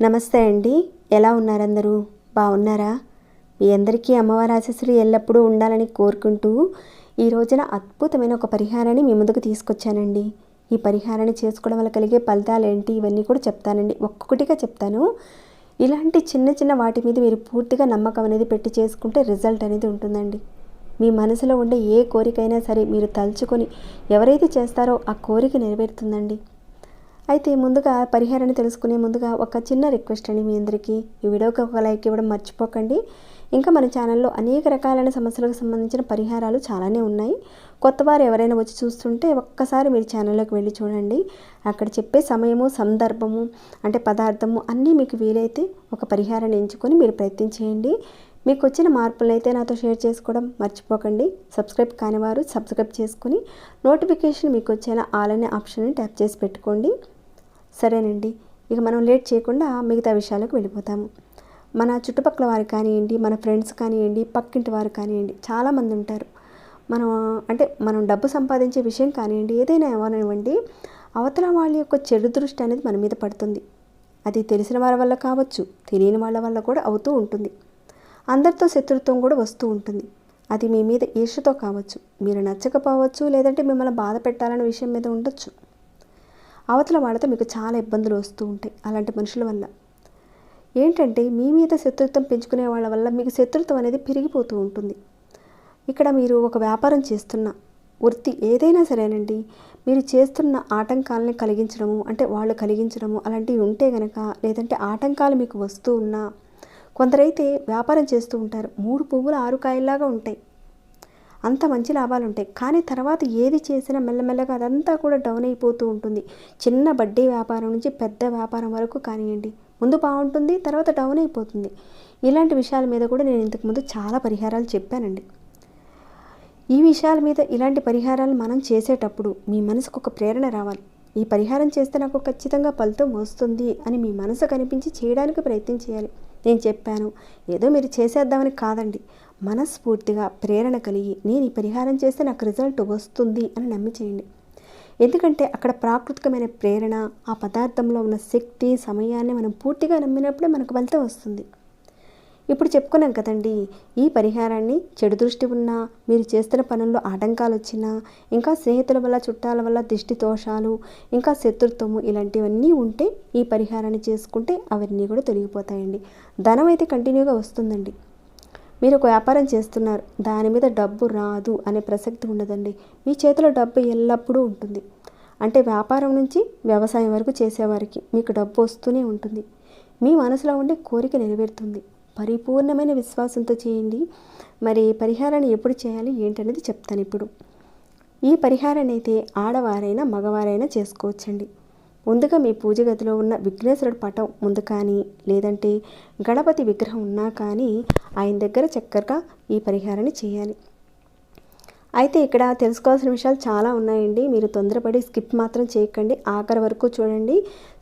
నమస్తే అండి. ఎలా ఉన్నారందరూ? బాగున్నారా? మీ అందరికీ అమ్మవారి ఆశీస్సులు ఎల్లప్పుడూ ఉండాలని కోరుకుంటూ ఈ రోజున అద్భుతమైన ఒక పరిహారాన్ని మీ ముందుకు తీసుకొచ్చానండి. ఈ పరిహారాన్ని చేసుకోవడం వల్ల కలిగే ఫలితాలు ఏంటి? ఇవన్నీ కూడా చెప్తానండి. ఒక్కొక్కటిగా చెప్తాను. ఇలాంటి చిన్న చిన్న వాటి మీద మీరు పూర్తిగా నమ్మకం అనేది పెట్టి చేసుకుంటే రిజల్ట్ అనేది ఉంటుందండి. మీ మనసులో ఉండే ఏ కోరికైనా సరే మీరు తలుచుకొని ఎవరైతే చేస్తారో ఆ కోరిక నెరవేరుతుందండి. అయితే ముందుగా పరిహారాన్ని తెలుసుకునే ముందుగా ఒక చిన్న రిక్వెస్ట్ అండి మీ అందరికీ. ఈ వీడియోకి ఒక లైక్ ఇవ్వడం మర్చిపోకండి. ఇంకా మన ఛానల్లో అనేక రకాలైన సమస్యలకు సంబంధించిన పరిహారాలు చాలానే ఉన్నాయి. కొత్త వారు ఎవరైనా వచ్చి చూస్తుంటే ఒక్కసారి మీరు ఛానల్లోకి వెళ్ళి చూడండి. అక్కడ చెప్పే సమయము సందర్భము అంటే పదార్థము అన్నీ మీకు వీలైతే ఒక పరిహారాన్ని ఎంచుకొని మీరు ప్రయత్నించేయండి మీకు వచ్చిన మార్పులను అయితే నాతో షేర్ చేసుకోవడం మర్చిపోకండి. సబ్స్క్రైబ్ కానివారు సబ్స్క్రైబ్ చేసుకుని నోటిఫికేషన్ మీకు వచ్చేలా ఆల్ అనే ఆప్షన్ని ట్యాప్ చేసి పెట్టుకోండి. సరేనండి. ఇక మనం లేట్ చేయకుండా మిగతా విషయాలకు వెళ్ళిపోతాము. మన చుట్టుపక్కల వారు కానివ్వండి మన ఫ్రెండ్స్ కానివ్వండి పక్కింటి వారు కానివ్వండి చాలామంది ఉంటారు. మనం అంటే మనం డబ్బు సంపాదించే విషయం కానివ్వండి ఏదైనా ఇవ్వనివ్వండి అవతల వాళ్ళ యొక్క చెడు దృష్టి అనేది మన మీద పడుతుంది. అది తెలిసిన వారి వల్ల కావచ్చు తెలియని వాళ్ళ వల్ల కూడా అవుతూ ఉంటుంది. అందరితో శత్రుత్వం కూడా వస్తూ ఉంటుంది. అది మీ మీద ఈర్షతో కావచ్చు. మీరు నచ్చకపోవచ్చు లేదంటే మిమ్మల్ని బాధ పెట్టాలనే విషయం మీద ఉండొచ్చు. అవతల వాళ్ళతో మీకు చాలా ఇబ్బందులు వస్తూ ఉంటాయి అలాంటి మనుషుల వల్ల. ఏంటంటే మీ మీద శత్రుత్వం పెంచుకునే వాళ్ళ వల్ల మీకు శత్రుత్వం అనేది పెరిగిపోతూ ఉంటుంది. ఇక్కడ మీరు ఒక వ్యాపారం చేస్తున్న వృత్తి ఏదైనా సరేనండి మీరు చేస్తున్న ఆటంకాలని కలిగించడము అంటే వాళ్ళు కలిగించడము అలాంటివి ఉంటే గనక లేదంటే ఆటంకాలు మీకు వస్తూ ఉన్నా కొందరైతే వ్యాపారం చేస్తూ ఉంటారు. మూడు పువ్వులు ఆరు కాయల్లాగా ఉంటాయి. అంత మంచి లాభాలు ఉంటాయి కానీ తర్వాత ఏది చేసినా మెల్లమెల్లగా అదంతా కూడా డౌన్ అయిపోతూ ఉంటుంది. చిన్న బడ్డీ వ్యాపారం నుంచి పెద్ద వ్యాపారం వరకు కానివ్వండి. ముందు బాగుంటుంది తర్వాత డౌన్ అయిపోతుంది. ఇలాంటి విషయాల మీద కూడా నేను ఇంతకుముందు చాలా పరిహారాలు చెప్పానండి. ఈ విషయాల మీద ఇలాంటి పరిహారాలు మనం చేసేటప్పుడు మీ మనసుకు ఒక ప్రేరణ రావాలి. ఈ పరిహారం చేస్తే నాకు ఖచ్చితంగా ఫలితం వస్తుంది అని మీ మనసు కనిపించి చేయడానికి ప్రయత్నం చేయాలి. నేను చెప్పాను. ఏదో మీరు చేసేద్దామని కాదండి. మనస్ఫూర్తిగా ప్రేరణ కలిగి నేను ఈ పరిహారం చేస్తే నాకు రిజల్ట్ వస్తుంది అని నమ్మి చేయండి. ఎందుకంటే అక్కడ ప్రాకృతికమైన ప్రేరణ ఆ పదార్థంలో ఉన్న శక్తి సమయాన్ని మనం పూర్తిగా నమ్మినప్పుడే మనకు ఫలితం వస్తుంది. ఇప్పుడు చెప్పుకున్నాం కదండి ఈ పరిహారాన్ని చెడు దృష్టి ఉన్నా మీరు చేస్తున్న పనుల్లో ఆటంకాలు వచ్చినా ఇంకా స్నేహితుల వల్ల చుట్టాల వల్ల దిష్టి దోషాలు ఇంకా శత్రుత్వము ఇలాంటివన్నీ ఉంటే ఈ పరిహారాన్ని చేసుకుంటే అవన్నీ కూడా తొలగిపోతాయండి. ధనం అయితే కంటిన్యూగా వస్తుందండి. మీరు ఒక వ్యాపారం చేస్తున్నారు దాని మీద డబ్బు రాదు అనే ప్రసక్తి ఉండదండి. మీ చేతిలో డబ్బు ఎల్లప్పుడూ ఉంటుంది. అంటే వ్యాపారం నుంచి వ్యవసాయం వరకు చేసేవారికి మీకు డబ్బు వస్తూనే ఉంటుంది. మీ మనసులో ఉండే కోరిక నెరవేరుతుంది. పరిపూర్ణమైన విశ్వాసంతో చేయండి. మరి పరిహారాన్ని ఎప్పుడు చేయాలి? ఏంటనేది చెప్తాను ఇప్పుడు. ఈ పరిహారాన్ని అయితే ఆడవారైనా మగవారైనా చేసుకోవచ్చండి. ముందుగా మీ పూజ గదిలో ఉన్న విఘ్నేశ్వరుడు పటం ముందు కానీ లేదంటే గణపతి విగ్రహం ఉన్నా కానీ ఆయన దగ్గర చక్కగా ఈ పరిహారాన్ని చేయాలి. అయితే ఇక్కడ తెలుసుకోవాల్సిన విషయాలు చాలా ఉన్నాయండి. మీరు తొందరపడి స్కిప్ మాత్రం చేయకండి. ఆఖరి వరకు చూడండి.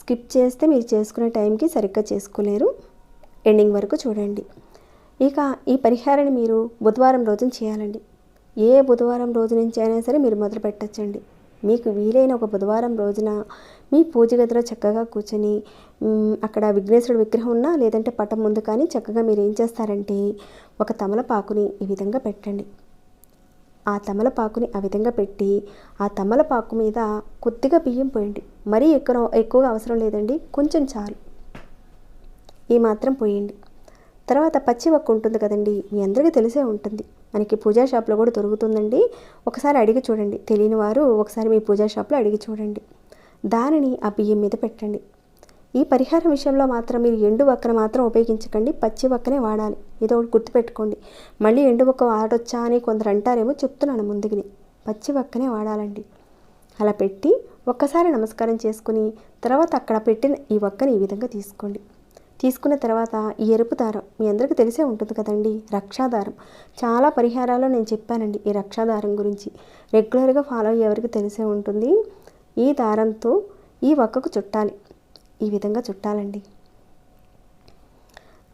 స్కిప్ చేస్తే మీరు చేసుకునే టైంకి సరిగ్గా చేసుకోలేరు. ఎండింగ్ వరకు చూడండి. ఇక ఈ పరిహారాన్ని మీరు బుధవారం రోజున చేయాలండి. ఏ బుధవారం రోజు నుంచి అయినా సరే మీరు మొదలు పెట్టచ్చండి. మీకు వీలైన ఒక బుధవారం రోజున మీ పూజ గదిలో చక్కగా కూర్చొని అక్కడ విఘ్నేశ్వరుడు విగ్రహం ఉన్నా లేదంటే పటం ముందు కానీ చక్కగా మీరు ఏం చేస్తారంటే ఒక తమలపాకుని ఈ విధంగా పెట్టండి. ఆ తమలపాకుని ఆ విధంగా పెట్టి ఆ తమలపాకు మీద కొద్దిగా బియ్యం పోయండి. మరీ ఎక్కువ ఎక్కువగా అవసరం లేదండి. కొంచెం చాలు. ఈ మాత్రం పోయండి. తర్వాత పచ్చి వక్క ఉంటుంది కదండి మీ అందరికీ తెలిసే ఉంటుంది. మనకి పూజా షాప్లో కూడా దొరుకుతుందండి. ఒకసారి అడిగి చూడండి. తెలియని వారు ఒకసారి మీ పూజా షాప్లో అడిగి చూడండి. దానిని ఆ బియ్యం మీద పెట్టండి. ఈ పరిహారం విషయంలో మాత్రం మీరు ఎండు వక్కను మాత్రం ఉపయోగించకండి. పచ్చి వక్కనే వాడాలి. ఏదో ఒకటి గుర్తుపెట్టుకోండి మళ్ళీ ఎండు వక్క వాడొచ్చా అని కొందరు అంటారేమో చెప్తున్నాను ముందుగానే. పచ్చి వక్కనే వాడాలండి. అలా పెట్టి ఒక్కసారి నమస్కారం చేసుకుని తర్వాత అక్కడ పెట్టిన ఈ వక్కని ఈ విధంగా తీసుకోండి. తీసుకున్న తర్వాత ఈ ఎరుపు దారం మీ అందరికీ తెలిసే ఉంటుంది కదండి రక్షాదారం. చాలా పరిహారాలు నేను చెప్పానండి ఈ రక్షాదారం గురించి. రెగ్యులర్గా ఫాలో అయ్యేవరికి తెలిసే ఉంటుంది. ఈ దారంతో ఈ వక్కకు చుట్టాలి. ఈ విధంగా చుట్టాలండి.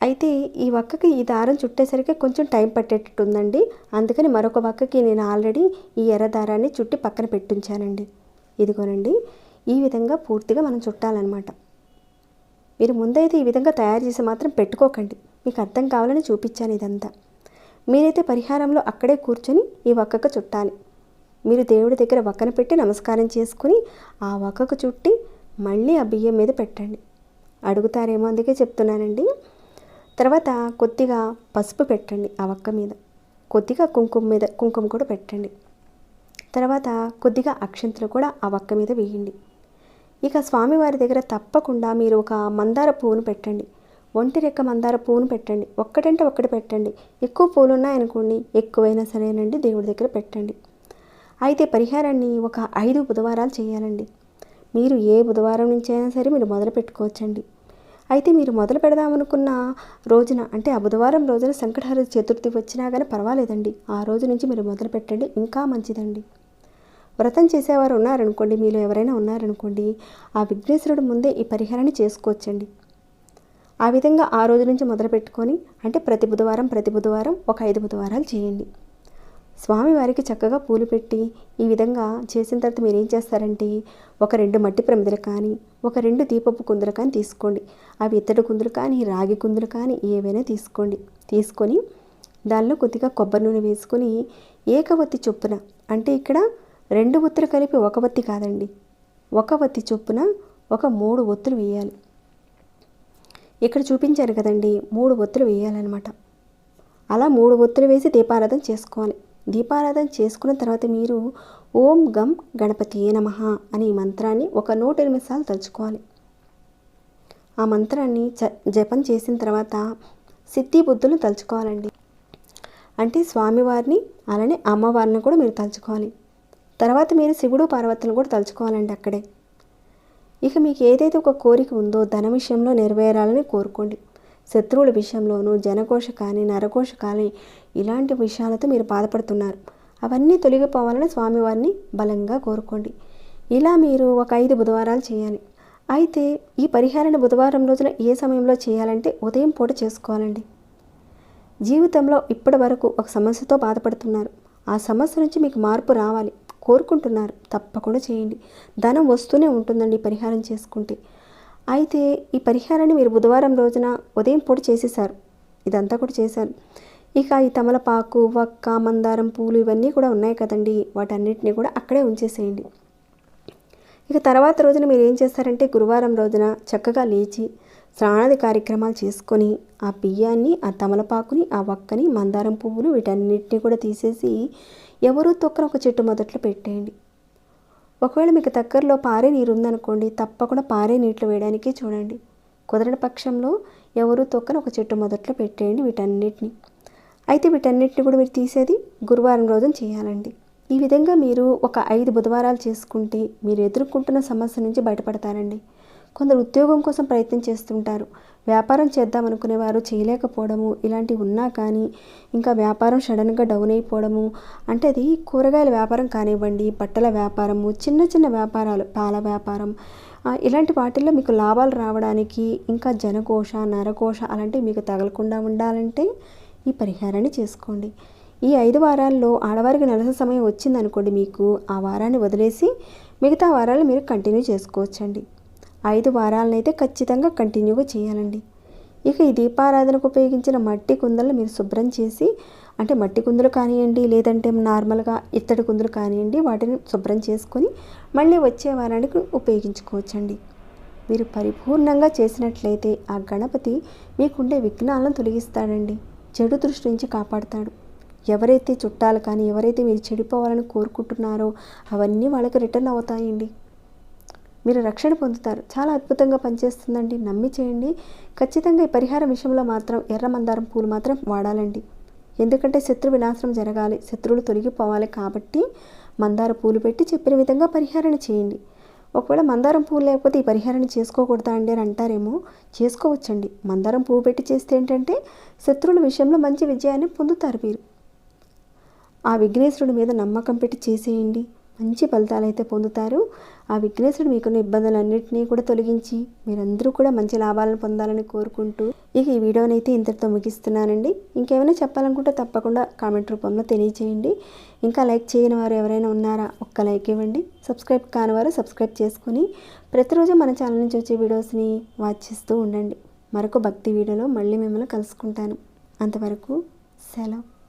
అయితే ఈ వక్కకి ఈ దారం చుట్టేసరికి కొంచెం టైం పట్టేటట్టు ఉందండి అందుకని మరొక వక్కకి నేను ఆల్రెడీ ఈ ఎర్ర దారాన్ని చుట్టి పక్కన పెట్టించానండి. ఇదిగోనండి ఈ విధంగా పూర్తిగా మనం చుట్టాలన్నమాట. మీరు ముందైతే ఈ విధంగా తయారు చేసి మాత్రం పెట్టుకోకండి. మీకు అర్థం కావాలని చూపించాను ఇదంతా. మీరైతే పరిహారంలో అక్కడే కూర్చొని ఈ వక్కకు చుట్టాలి. మీరు దేవుడి దగ్గర వక్కన పెట్టి నమస్కారం చేసుకుని ఆ వక్కకు చుట్టి మళ్ళీ ఆ బియ్యం మీద పెట్టండి. అడుగుతారేమో అందుకే చెప్తున్నానండి. తర్వాత కొద్దిగా పసుపు పెట్టండి ఆ వక్క మీద. కొద్దిగా కుంకుమ మీద కుంకుమ కూడా పెట్టండి. తర్వాత కొద్దిగా అక్షంతలు కూడా ఆ వక్క మీద వేయండి. ఇక స్వామివారి దగ్గర తప్పకుండా మీరు ఒక మందార పువ్వును పెట్టండి. ఒంటి రెక్క మందార పువ్వును పెట్టండి. ఒక్కటంటే ఒక్కటి పెట్టండి. ఎక్కువ పూలు ఉన్నాయనుకోండి ఎక్కువైనా సరేనండి దేవుడి దగ్గర పెట్టండి. అయితే పరిహారాన్ని ఒక ఐదు బుధవారాలు చేయాలండి. మీరు ఏ బుధవారం నుంచి అయినా సరే మీరు మొదలు పెట్టుకోవచ్చండి. అయితే మీరు మొదలు పెడదామనుకున్న రోజున అంటే ఆ బుధవారం రోజున సంకటహర చతుర్థి వచ్చినా కానీ పర్వాలేదండి. ఆ రోజు నుంచి మీరు మొదలు పెట్టండి ఇంకా మంచిదండి. వ్రతం చేసేవారు ఉన్నారనుకోండి మీలో ఎవరైనా ఉన్నారనుకోండి ఆ విఘ్నేశ్వరుడు ముందే ఈ పరిహారాన్ని చేసుకోవచ్చండి. ఆ విధంగా ఆ రోజు నుంచి మొదలు పెట్టుకొని అంటే ప్రతి బుధవారం ప్రతి బుధవారం ఒక ఐదు బుధవారాలు చేయండి. స్వామివారికి చక్కగా పూలు పెట్టి ఈ విధంగా చేసిన తర్వాత మీరు ఏం చేస్తారంటే ఒక రెండు మట్టి ప్రమిదలు కానీ ఒక రెండు దీపపు కుందులు కానీ తీసుకోండి. అవి ఇత్తడి కుందులు కానీ రాగి కుందులు కానీ ఏవైనా తీసుకోండి. తీసుకొని దానిలో కొద్దిగా కొబ్బరి నూనె వేసుకొని ఏకవత్తి చొప్పున అంటే ఇక్కడ రెండు ఒత్తులు కలిపి ఒక వత్తి కాదండి. ఒక వత్తి చొప్పున ఒక మూడు ఒత్తులు వేయాలి. ఇక్కడ చూపించాను కదండి మూడు ఒత్తులు వేయాలన్నమాట. అలా మూడు ఒత్తులు వేసి దీపారాధన చేసుకోవాలి. దీపారాధన చేసుకున్న తర్వాత మీరు ఓం గం గణపతి నమ అనే ఈ మంత్రాన్ని ఒక నూట ఎనిమిది సార్లు తలుచుకోవాలి. ఆ మంత్రాన్ని జ జపం చేసిన తర్వాత సిద్ధి బుద్ధులు తలుచుకోవాలండి. అంటే స్వామివారిని అలానే అమ్మవారిని కూడా మీరు తలుచుకోవాలి. తర్వాత మీరు శివుడు పార్వతులను కూడా తలుచుకోవాలండి అక్కడే. ఇక మీకు ఏదైతే ఒక కోరిక ఉందో ధన విషయంలో నెరవేరాలని కోరుకోండి. శత్రువుల విషయంలోనూ జనకోశ కానీ నరకోశ కానీ ఇలాంటి విషయాలతో మీరు బాధపడుతున్నారు. అవన్నీ తొలగిపోవాలని స్వామివారిని బలంగా కోరుకోండి. ఇలా మీరు ఒక ఐదు బుధవారాలు చేయాలి. అయితే ఈ పరిహారాన్ని బుధవారం రోజున ఏ సమయంలో చేయాలంటే ఉదయం పూట చేసుకోవాలండి. జీవితంలో ఇప్పటి వరకు ఒక సమస్యతో బాధపడుతున్నారు. ఆ సమస్య నుంచి మీకు మార్పు రావాలి. కోరుకుంటున్నారు. తప్పకుండా చేయండి. ధనం వస్తూనే ఉంటుందండి పరిహారం చేసుకుంటే. అయితే ఈ పరిహారాన్ని మీరు బుధవారం రోజున ఉదయం పూట చేసేసారు ఇదంతా కూడా చేశారు. ఇక ఈ తమలపాకు వక్క మందారం పూలు ఇవన్నీ కూడా ఉన్నాయి కదండి. వాటన్నిటిని కూడా అక్కడే ఉంచేసేయండి. ఇక తర్వాత రోజున మీరు ఏం చేస్తారంటే గురువారం రోజున చక్కగా లేచి స్నానాది కార్యక్రమాలు చేసుకొని ఆ బియ్యాన్ని ఆ తమలపాకుని ఆ వక్కని మందారం పువ్వులు వీటన్నిటిని కూడా తీసేసి ఎవరూ తొక్కన ఒక చెట్టు మొదట్లో పెట్టేయండి. ఒకవేళ మీకు దగ్గరలో పారే నీరు ఉందనుకోండి తప్పకుండా పారే నీటిలో వేయడానికి చూడండి. కుదరని పక్షంలో ఎవరూ తొక్కన ఒక చెట్టు మొదట్లో పెట్టేయండి వీటన్నిటిని. అయితే వీటన్నిటిని కూడా మీరు తీసేది గురువారం రోజున చేయాలండి. ఈ విధంగా మీరు ఒక ఐదు బుధవారాలు చేసుకుంటే మీరు ఎదుర్కొంటున్న సమస్య నుంచి బయటపడతారండి. కొందరు ఉద్యోగం కోసం ప్రయత్నం చేస్తుంటారు. వ్యాపారం చేద్దాం అనుకునేవారు చేయలేకపోవడము ఇలాంటివి ఉన్నా కానీ ఇంకా వ్యాపారం సడన్గా డౌన్ అయిపోవడము అంటే అది కూరగాయల వ్యాపారం కానివ్వండి బట్టల వ్యాపారము చిన్న చిన్న వ్యాపారాలు పాల వ్యాపారం ఇలాంటి వాటిల్లో మీకు లాభాలు రావడానికి ఇంకా జనకోశ నరకోశ అలాంటివి మీకు తగలకుండా ఉండాలంటే ఈ పరిహారాన్ని చేసుకోండి. ఈ ఐదు వారాల్లో ఆడవారికి నెలస సమయం వచ్చిందనుకోండి మీకు ఆ వారాన్ని వదిలేసి మిగతా వారాలు మీరు కంటిన్యూ చేసుకోవచ్చండి. ఐదు వారాలనైతే ఖచ్చితంగా కంటిన్యూగా చేయాలండి. ఇక ఈ దీపారాధనకు ఉపయోగించిన మట్టి కుందలు మీరు శుభ్రం చేసి అంటే మట్టి కుందులు కానివ్వండి లేదంటే నార్మల్గా ఇత్తడి కుందులు కానివ్వండి వాటిని శుభ్రం చేసుకొని మళ్ళీ వచ్చే వారానికి ఉపయోగించుకోవచ్చండి. మీరు పరిపూర్ణంగా చేసినట్లయితే ఆ గణపతి మీకుండే విఘ్నాలను తొలగిస్తాడండి. చెడు దృష్టి నుంచి కాపాడుతాడు. ఎవరైతే చుట్టాలు కానీ ఎవరైతే మీరు చెడిపోవాలని కోరుకుంటున్నారో అవన్నీ వాళ్ళకి రిటర్న్ అవుతాయండి. మీరు రక్షణ పొందుతారు. చాలా అద్భుతంగా పనిచేస్తుందండి. నమ్మి చేయండి. ఖచ్చితంగా ఈ పరిహారం విషయంలో మాత్రం ఎర్ర మందారం పూలు మాత్రం వాడాలండి. ఎందుకంటే శత్రు వినాశనం జరగాలి. శత్రువులు తొలగిపోవాలి కాబట్టి మందార పూలు పెట్టి చెప్పిన విధంగా పరిహారణ చేయండి. ఒకవేళ మందారం పువ్వు లేకపోతే ఈ పరిహారాన్ని చేసుకోకూడదా అండి అని అంటారేమో? చేసుకోవచ్చండి. మందారం పువ్వు పెట్టి చేస్తే ఏంటంటే శత్రువుల విషయంలో మంచి విజయాన్ని పొందుతారు మీరు. ఆ విఘ్నేశ్వరుడి మీద నమ్మకం పెట్టి చేసేయండి. మంచి ఫలితాలు అయితే పొందుతారు. ఆ విఘ్నేశ్వరుడు మీకున్న ఇబ్బందులన్నింటినీ కూడా తొలగించి మీరందరూ కూడా మంచి లాభాలను పొందాలని కోరుకుంటూ ఇక ఈ వీడియోని అయితే ఇంతటితో ముగిస్తున్నానండి. ఇంకేమైనా చెప్పాలనుకుంటే తప్పకుండా కామెంట్ రూపంలో తెలియచేయండి. ఇంకా లైక్ చేయని వారు ఎవరైనా ఉన్నారా? ఒక్క లైక్ ఇవ్వండి. సబ్స్క్రైబ్ కాని వారు సబ్స్క్రైబ్ చేసుకొని ప్రతిరోజు మన ఛానల్ నుంచి వచ్చే వీడియోస్ని వాచ్ చేస్తూ ఉండండి. మరొక భక్తి వీడియోలో మళ్ళీ మిమ్మల్ని కలుసుకుంటాను. అంతవరకు సెలవు.